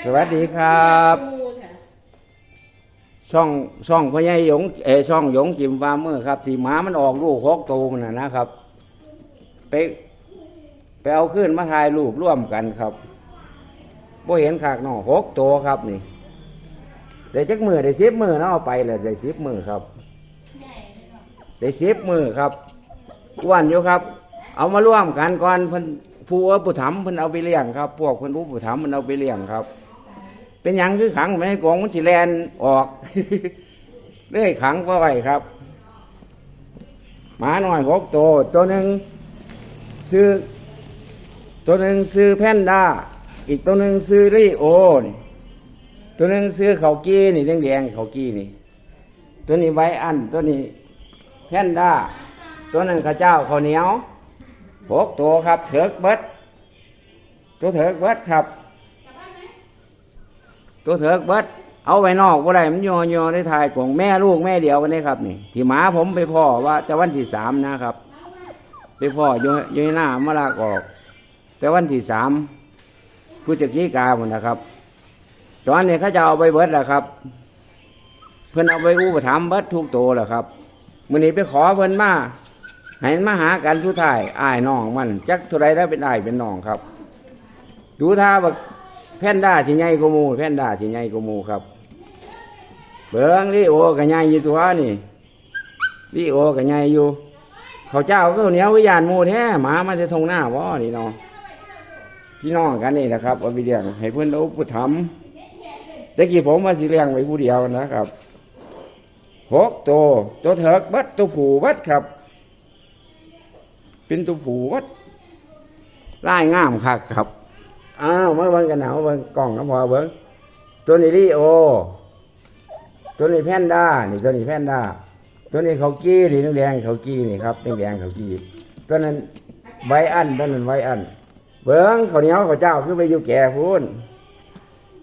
สวัสดีครับ ช่องช่องพ่อใหญ่หยงเออช่องหยงจิมฟาร์มเมอร์ครับ ที่หมามันออกลูกหกตัวมันนะนะครับ ไปไปเอาขึ้นมาถ่ายรูปร่วมกันครับบ่เห็นขากหนอหกตัวครับนี่ได้จักมือได้สิบมือเนาะเอาไปเลยได้สิบมือครับได้สิบมือครับอ้วนอยู่ครับ เอามาร่วมกันก่อนเพิ่น ผู้อุปถัมภ์เพิ่นเอาไปเลี้ยงครับ พวกเพิ่นอุปถัมภ์เพิ่นเอาไปเลี้ยงครับ เป็นหยังคือขังไม่ให้กองมันสิแลนออกเลื่อยขังเพราะไว้ครับ หมาหน่อยหกตัวตัวหนึ่งซื้อ ตัวหนึ่งซื้อแพนด้า อีกตัวหนึ่งซื้อริโอนี่ตัวหนึ่งซื้อเขากี้นี่แดงๆเขากี้นี่ ตัวนี้ไว้อันตัวนี้แพนด้า ตัวหนึ่งข้าเจ้าข้าวเหนียว หกตัวครับเถิกเบิดตัวเถิกเบิดครับ ตัวเถิกเบิดเอาไว้นอกบ่ได้มันยอยอได้ทายของแม่ลูกแม่เดียวกันได้ครับ นี่ ที่หมาผมไปพ่อว่าจะวันที่สามนะครับ ไปพ่อยโยหน้ามาลากออก แต่วันที่สามพฤศจิกาหมดนะครับ ตอนนี้เขาจะเอาไปเบิดแหล้วครับ เพิ่อนเอาไปอุปถัมเบิดทุกตัวแล้วครับมื้อนี้ไปขอเพิ่นมา ให้มาหากันสุดท้ายอ้ายน้องมัน จักท่าไรได้เป็นอ้ายเป็นน้องครับ ดูท่าว่าแพนด้าสิใหญ่กว่าหมูแพนด้าสิใหญ่กว่าหมูครับ เบิ้งลิโอก็ใหญ่อยู่ตัวนี่ลิโอก็ใหญ่อยู่ เขาเจ้าก็เหนียววิญญาณหมูแท้หมามันจะทงหน้าว่นี่เนาะพี่น้องกันนี่นะครับเอาไปเลี้ยงให้เพื่อนอาปุถัมภ์แต่กี้ผมว่าสิเลี้ยงไว้ผู้เดียวนะครับหกตัวตัวเถิกบัดตัวผูบัดครับ เป็นตัวผูเบัดไล่งามคักครับอ้าวมาเบิ่งกันหนาวเบิ่งกล่องน้ำพอเบิ่งตัวนี้ลีโอ ตัวนี้แพนด้านี่ตัวนี้แพนด้าตัวนี้เขากี้นี่น้ำแดงเขากี้นี่ครับน้ำแดงเขากี้ตัวนั้นไวอันตัวนั้นไวอัน เบิ้งข้าวเหนียวข้าวเจ้าคือไปอยู่แก่พูน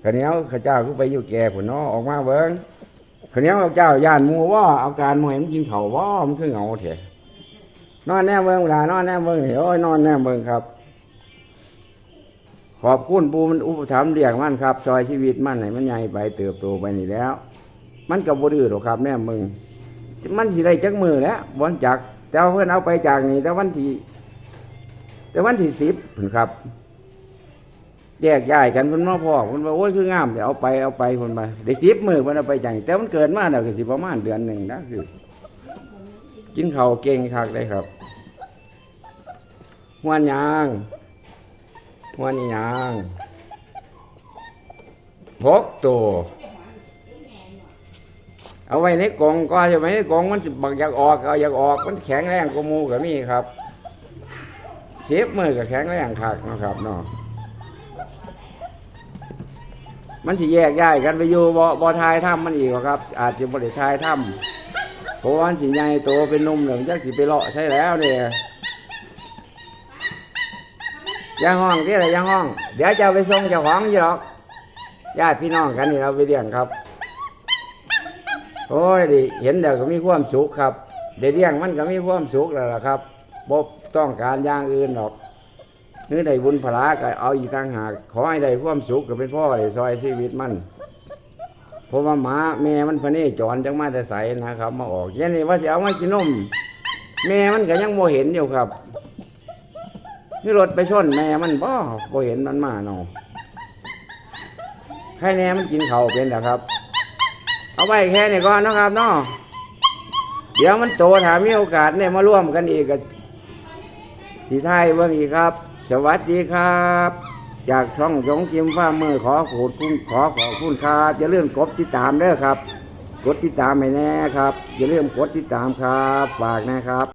ข้าวเหนียวข้าวเจ้าคือไปอยู่แก่ผุนเนาะออกมาเบิ้งข้าวเหนียวข้าวเจ้าย่านมูว่าเอาการมวยมันกินเขาวว่ามันคือเหงาเถอะ นอนแน่เบิ้งเวลานอนแน่เบิ้งนี่โอ้ยนอนแน่เบิ้งครับ ขอบคุณปูมันอุปถัมภ์เลี้ยงมันครับซอยชีวิตมันให้มันใหญ่ไปเติบโตไปนี่แล้ว มันกับบ่ดื้อหรอกครับแน่มึงมันสิได้จักมือแล้วบอนจักแต่ว่าเพื่อนเอาไปจากนี่แต่วันที่แต่วันที่สิบผนครับ แยกย้ายกันเพิ่นมาพ่อเพิ่นว่าโอ้ยคืองามเดี๋ยวเอาไปเอาไปเพิ่นไปได้สิบมือเพิ่นเอาไปจากนี่แต่มันเกิดมาแล้วก็สิประมาณเดือนหนึ่งนะคือ กินเข้าเก่งคักเลยครับ หวนยางหวนยางหกตัวเอาไว้ในกล่องก็จะไว้ในกล่องมันบักอยากออกเอาอยากออกมันแข็งแรงกว่ามูกับมีครับเสียบมือกับแข็งแรงคักนะครับเนาะมันสิแยกย้ายกันไปอยู่บ่บ่ทายถ้ำมันอีกครับ อาจจะบ่ได้ทายถ้ำเพราะว่าสิใหญ่โตเป็นนุ่มเหลืองจักสิไปเลาะใช่แล้วเนี่ย อยังห้องที่อะไรอยังห้อง เดี๋ยวจะไปส่งเจ้าของอยู่หรอกญาติพี่น้องกันนี่เราไปเลี้ยงครับ โอ้ยดิเห็นเดี๋ยวก็มีความสุขครับเดี๋ยวเลี้ยงมันก็มีความสุขแล้วล่ะครับบ่ต้องการอย่างอื่นหรอกนึกได้บุญพลาก็เอาอีกต่างหากขอให้ได้ความสุขก็เป็นพ่อได้ซอยชีวิตมันเพราะว่าหมาแม่มันพเนจรจังมาแต่ใสนะครับ มาออกยันนี่ว่าจะเอามากินนมแม่มันก็ยังโมเห็นอยู่ครับ นี่รถไปชนแม่มันบ่บ่เห็นมันมาเนาะให้แน่มันกินเขาเป็นนะครับ เอาไว้แค่นี้ก่อนนะครับเนาะเดี๋ยวมันโตถามมีโอกาสเนี่ยมาร่วมกันอีกกับสีไทยเบิ่งอีกครับ สวัสดีครับ จากช่องสงจิมฟ้ามือขอขอบคุณขอขอบคุณครับอย่าลืมกดติดตามเด้อครับ กดติดตามให้แน่ครับอย่าลืมกดติดตามครับ ฝากนะครับ